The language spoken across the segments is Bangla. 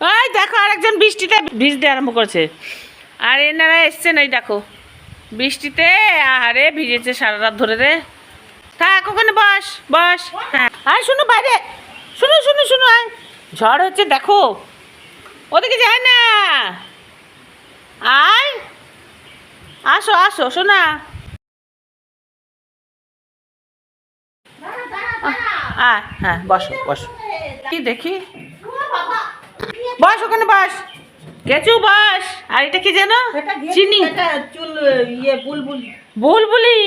ওই দেখো আরেকজন বৃষ্টিতে ভিজতে আরম্ভ করেছে। আর এনারা এসছেন ওই দেখো। বৃষ্টিতে আহারে ভিজেছে সারা রাত ধরে রে। থাক ওখানে বস বস। হ্যাঁ। আর শুনো বাইরে। শুনো শুনো শুনো আয়। ঝড় হচ্ছে দেখো। ওদিকে যায় না। আয়। আসো আসো শোনা। আয় হ্যাঁ বসো বসো। কি দেখি? বস ওখানে বস। গেছু বস। আর এটা কি যেন? চিনি। ইয়ে বুলবুলি।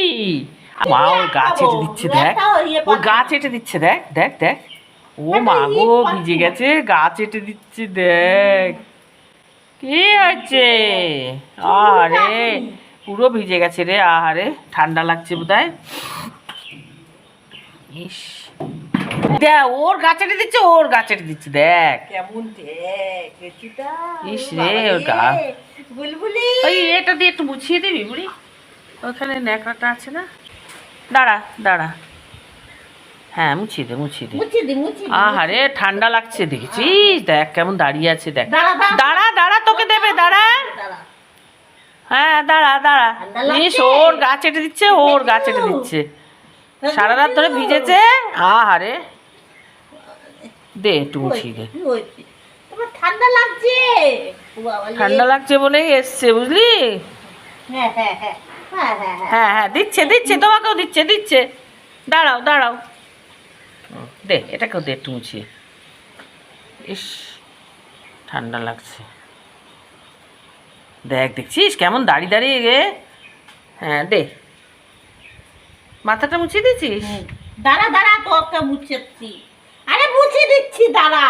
মা ওর গাছ এটে দিচ্ছে দেখ। ইয়ে ওর গাছ এটে দিচ্ছে দেখ দেখ দেখ। ও মা গো ভিজে গেছে গাছ এটে দিচ্ছে দেখ। কি হচ্ছে আরে পুরো ভিজে গেছে রে আহারে। ঠান্ডা লাগছে বোধহয়। ইস। দেখ ওর দিচ্ছে ওর গাছ এটে দিচ্ছে দেখ। কেমন ইস রে, ওর গা- বুলবুলি। ওই এটা দিয়ে একটু মুছিয়ে দিবি বুড়ি। ওখানে ন্যাকড়াটা আছে না? দাঁড়া দাঁড়া। হ্যাঁ মুছিয়ে দে মুছিয়ে দে। আহারে ঠান্ডা লাগছে দেখেছিস দেখ কেমন দাঁড়িয়ে আছে দেখ। দাঁড়া, দাঁড়া। তোকে দেবে দাঁড়া। হ্যাঁ দাঁড়া দাঁড়া। ইস ওর গাছ এটে দিচ্ছে ওর গাছ এটে দিচ্ছে। সারা রাত ধরে ভিজেছে। আহারে দে একটু মুছিয়ে দে ঠান্ডা লাগছে? ইয়ে। ঠান্ডা লাগছে বলেই এসছে বুঝলি? হ্যাঁ হ্যাঁ, হ্যাঁ, হ্যাঁ হ্যাঁ দিচ্ছে দিচ্ছে তোমাকেও দিচ্ছে দিচ্ছে। দাঁড়াও দাঁড়াও। দে এটাকেও দে একটু ইস ঠান্ডা লাগছে। দেখ দেখছিস কেমন দাঁড়িয়ে দাঁড়িয়ে গে? হ্যাঁ দে। মাথাটা মুছিয়ে দিয়েছিস? দাঁড়া দাঁড়া তোকে মুছাচ্ছি মুছে দিচ্ছি দাঁড়া।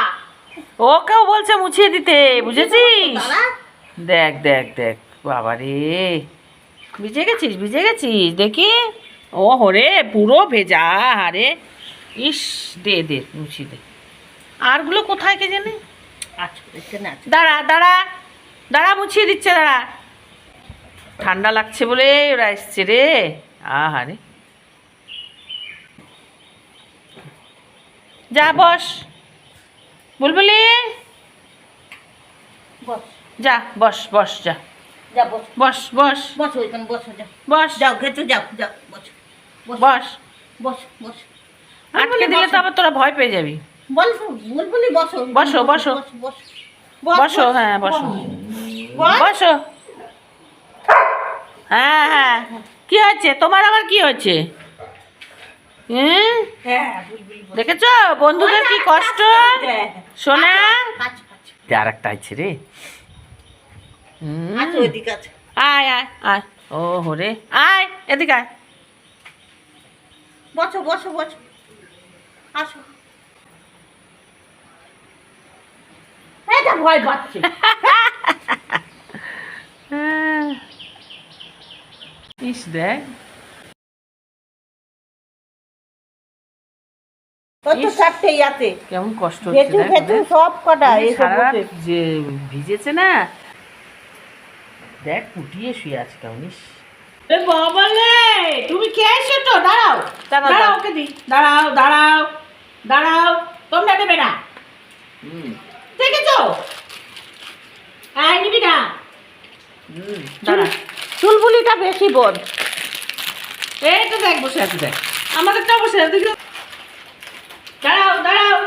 ওকেও বলছে মুছিয়ে দিতে বুঝেছিস? দেখ দেখ দেখ বাবা রে। ভিজে গেছিস ভিজে গেছিস দেখি। ও হরে পুরো ভেজা হারে ইস দে দে মুছিয়ে দে। আরগুলো কোথায় কে জানে? আচ্ছা দাঁড়া দাঁড়া দাঁড়া মুছিয়ে দিচ্ছে দাঁড়া। ঠান্ডা লাগছে বলে ওরা এসছে রে। আহারে। যা বস। বুলবুলি? বস। যা বস বস যা। যা বস। বস বস। বস ওইখানে বসো বস। যাও ঘেঁচো যাও যাও বস। বস। বস। বস আটকে দিলে তো আবার তোরা ভয় পেয়ে যাবি। বলছো বুলবুলি বসো বসো, বসো। বস। বসো হ্যাঁ বসো। বসো। হ্যাঁ হ্যাঁ। কি হচ্ছে তোমার আবার কি হচ্ছে হুম হ্যাঁ বুলবুলি বস দেখেছ? বন্ধুদের কি কষ্ট? হ্যাঁ। আচ্ছা আর একটা আছে রে। হুম। আচ্ছা ওইদিকে আছে। আয় আয় আয়। ও হরে আয় এদিকে আয়। বসো বসো বসো। আসো। ভয় পাচ্ছে। হ্যাঁ। ইস দেখ। কেমন কষ্ট হচ্ছে। সব কটা। যে ভিজেছে না দেখ কুটিয়ে শুয়ে আছে কেমন বাবা রে তুমি কে এসো তো দাঁড়াও দাঁড়াও। ওকে দি দাঁড়াও দাঁড়াও দাঁড়াও। তোমরা দেবে না? দেখেছ? আয় নিবি না। দাঁড়া। চুলবুলিটা বেশি বোধ এই তো দেখ বসে আছে দেখ। আমাদেরটা বসে আছে দেখো। দাঁড়াও দাঁড়াও।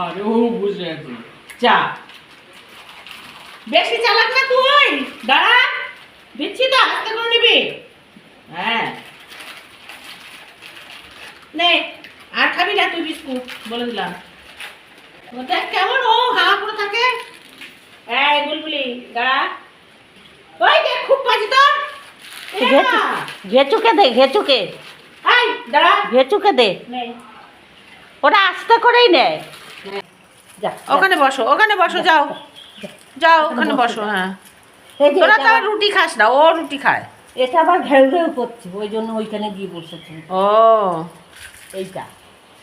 আরে ও বসে আছে যা। বেশি চালাক না তুই। দাঁড়া। দিচ্ছি তো আস্তে করে নিবি। হ্যাঁ। নে আর খাবি না তুই বিস্কুট বলে দিলাম। ও দেখ কেমন ও হা করে থাকে। এই বুলবুলি দাঁড়া। ওই দেখ খুব বাজি তো। ঘেঁচু ঘেঁচুকে দে ঘেঁচুকে। ঘেঁচুকে দে। ওরা আস্তে করেই নেয় ওখানে বসো ওখানে বসো যাও। যাও ওখানে বসো হ্যাঁ। তোরা তো রুটি খাস না ও রুটি খায়। এটা আবার ঘেউ ঘেউ করছে ওই জন্য ওইখানে গিয়ে বসেছে। ও। এইটা।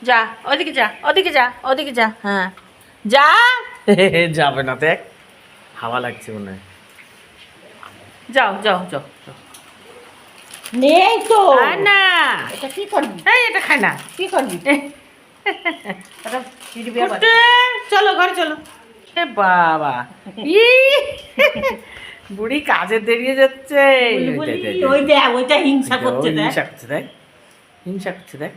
যা ওদিকে যা ওদিকে যা ওদিকে যা হ্যাঁ। যা। যাবে না দেখ। হাওয়া লাগছে মনে হয়। যাও যাও যাও যাও। নেই তো। না। এটা কি করবি? এই এটা খায় না। কি করবি? চলো ঘরে চলো। এ বাবা। ই। বুড়ি কাজে দেরিয়ে যাচ্ছে। ওই দেখ ওইটা হিংসা করছে দেখ। হিংসা করছে দেখ। হিংসা করছে দেখ।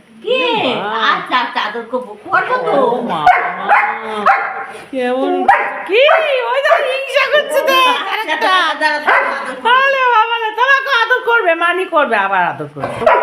আচ্ছা আচ্ছা আদর করব। করব তো। কেমন কি ওই তো হিংসা করছে দেখ আচ্ছা, দাঁড়া, দাঁড়া, দাঁড়া, আদর করব। তাহলে বাবা তোমাকে আদর করবে মানি করবে আবার আদর করবে।